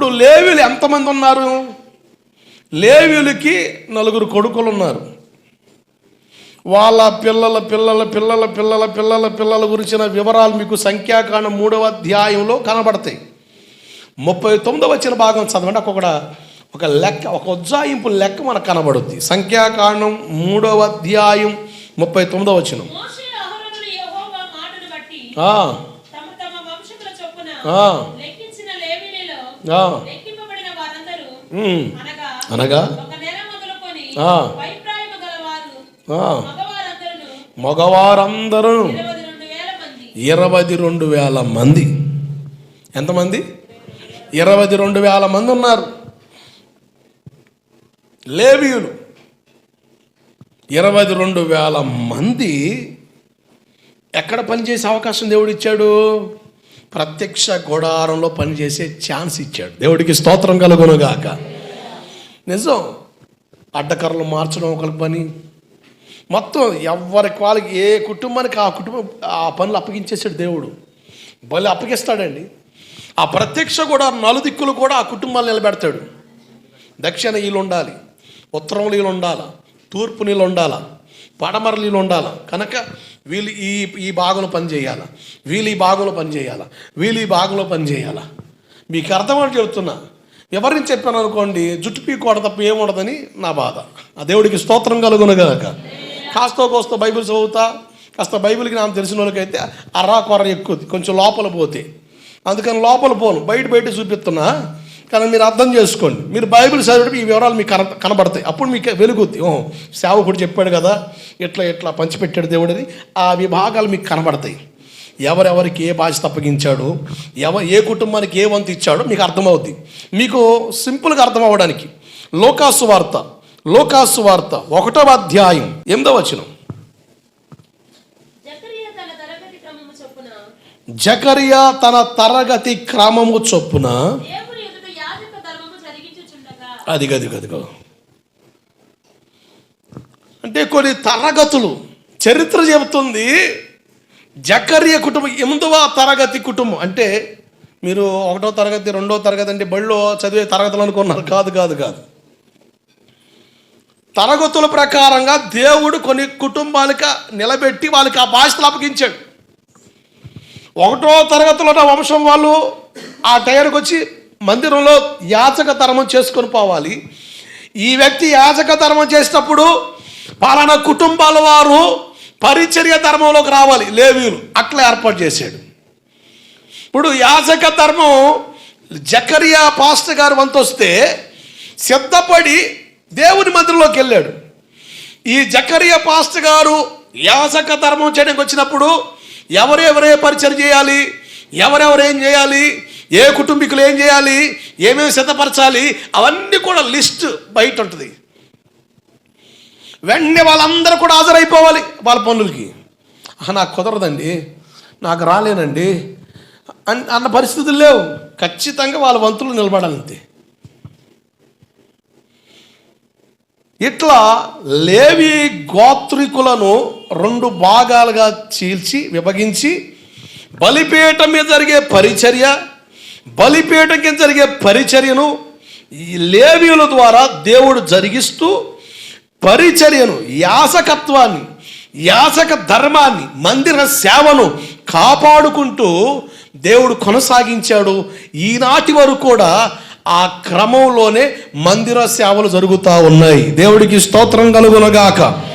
లేవీలు ఎంతమంది ఉన్నారు? లేవీలకి నలుగురు కొడుకులు ఉన్నారు వాళ్ళ పిల్లల పిల్లల పిల్లల పిల్లల పిల్లల పిల్లల గురించిన వివరాలు మీకు సంఖ్యాకాండం మూడవ అధ్యాయంలో కనబడతాయి. ముప్పై తొమ్మిదవ వచ్చిన భాగం చదవండి. ఒక్కొక్క ఒక లెక్క ఒక ఉజ్జాయింపు లెక్క మనకు కనబడుద్ది. సంఖ్యాకాండం మూడవ అధ్యాయం ముప్పై తొమ్మిదవ వచ్చిన మోషే అనగా మగవారందరూ మగవారందరూ ఇరవై రెండు వేల మంది ఇరవై రెండు వేల మంది. ఎంతమంది? ఇరవై రెండు వేల మంది ఉన్నారు. లేవీయులు. ఇరవై రెండు వేల మంది ఎక్కడ పనిచేసే అవకాశం దేవుడు ఇచ్చాడు ప్రత్యక్ష గుడారంలో పనిచేసే ఛాన్స్ ఇచ్చాడు. దేవుడికి స్తోత్రం కలుగునుగాక. నిజం. అడ్డకర్రలు మార్చడం ఒకరి పని. మొత్తం ఎవరికి వాళ్ళకి ఏ కుటుంబానికి ఆ కుటుంబం ఆ పనులు అప్పగించేసాడు దేవుడు. బలి అప్పగిస్తాడండి. ఆ ప్రత్యక్ష కూడా నలుదిక్కులు కూడా ఆ కుటుంబాలు నిలబెడతాడు. దక్షిణ వీళ్ళు ఉండాలి ఉత్తరం నీళ్ళు ఉండాలా తూర్పు నీళ్ళు ఉండాలా పడమరలీలు ఉండాలి. కనుక వీళ్ళు ఈ ఈ భాగంలో పనిచేయాలా వీళ్ళు ఈ భాగంలో పనిచేయాలా వీళ్ళు ఈ భాగంలో పనిచేయాలా మీకు అర్థమని చెబుతున్నా. ఎవరిని చెప్పాను అనుకోండి జుట్టు పీకోడ తప్ప ఏముండదని నా బాధ. ఆ దేవుడికి స్తోత్రం కలుగునగాక కాస్తో కోస్తో బైబిల్ చదువుతా కాస్త బైబిల్కి నాకు తెలిసిన వాళ్ళకైతే అర్రా కొర్ర ఎక్కువ కొంచెం లోపల పోతే. అందుకని లోపల పోను. బయట బయట చూపిస్తున్నా. కానీ మీరు అర్థం చేసుకోండి. మీరు బైబిల్ చదివేటప్పుడు ఈ వివరాలు మీకు కన కనబడతాయి. అప్పుడు మీకు వెలుగుద్ది. ఓ సేవకుడు చెప్పాడు కదా ఇట్లా ఇట్లా పంచిపెట్టాడు దేవుడిని? ఆ విభాగాలు మీకు కనబడతాయి. ఎవరెవరికి ఏ బాధ్యత అప్పగించాడు ఎవ ఏ కుటుంబానికి ఏ వంతు ఇచ్చాడో మీకు అర్థమవుద్ది. మీకు సింపుల్గా అర్థం అవ్వడానికి లోకాసు వార్త లోకాసు వార్త ఒకటవ అధ్యాయం ఎనిమిదవ వచనం. జకరియా తన తరగతి క్రమము చొప్పున జకరియా తన తరగతి క్రమము చొప్పున దేవుని ఎదుట యాజక ధర్మము జరిగించుచుండగా అది గది గదిగో అంటే కొన్ని తరగతులు చరిత్ర చెబుతుంది జకర్య కుటుంబం ఎనిమిదవ తరగతి కుటుంబం. అంటే మీరు ఒకటో తరగతి రెండో తరగతి అంటే బడిలో చదివే తరగతులు అనుకున్నారు. కాదు కాదు కాదు. తరగతుల ప్రకారంగా దేవుడు కొన్ని కుటుంబాలకి నిలబెట్టి వాళ్ళకి ఆ బాధ్యతలు అప్పగించాడు. ఒకటో తరగతిలో ఉన్న వంశం వాళ్ళు ఆ టైర్కి వచ్చి మందిరంలో యాచక ధర్మం చేసుకొని పోవాలి. ఈ వ్యక్తి యాచక ధర్మం చేసేటప్పుడు పలానా కుటుంబాల వారు పరిచర్య ధర్మంలోకి రావాలి. లేవీలు అట్లా ఏర్పాటు చేశాడు. ఇప్పుడు యాచక ధర్మం జకరియా పాస్టర్ గారు వంతొస్తే సిద్ధపడి దేవుని మందిరంలోకి వెళ్ళాడు. ఈ జకరియా పాస్టర్ గారు యాజక ధర్మం చేయడానికి వచ్చినప్పుడు ఎవరెవరే పరిచయం చేయాలి? ఎవరెవరేం చేయాలి? ఏ కుటుంబీకులు ఏం చేయాలి? ఏమేమి సిద్ధపరచాలి? అవన్నీ కూడా లిస్ట్ బయట ఉంటుంది. వెంటనే వాళ్ళందరూ కూడా హాజరైపోవాలి వాళ్ళ పనులకి. నాకు కుదరదండి. నాకు రాలేనండి. అన్- అన్న పరిస్థితులు లేవు. ఖచ్చితంగా వాళ్ళ వంతులు నిలబడాలంతే. ఇట్లా లేవి గోత్రికులను రెండు భాగాలుగా చీల్చి విభగించి బలిపీఠం మీద జరిగే పరిచర్య బలిపీఠకి జరిగే పరిచర్యను ఈ లేవీయుల ద్వారా దేవుడు జరిగిస్తూ పరిచర్యను యాసకత్వాన్ని యాసక ధర్మాన్ని మందిర సేవను కాపాడుకుంటూ దేవుడు కొనసాగించాడు. ఈనాటి వరకు కూడా ఆ క్రమంలోనే మందిర సేవలు జరుగుతూ ఉన్నాయి. దేవుడికి స్తోత్రం కలుగునగాక.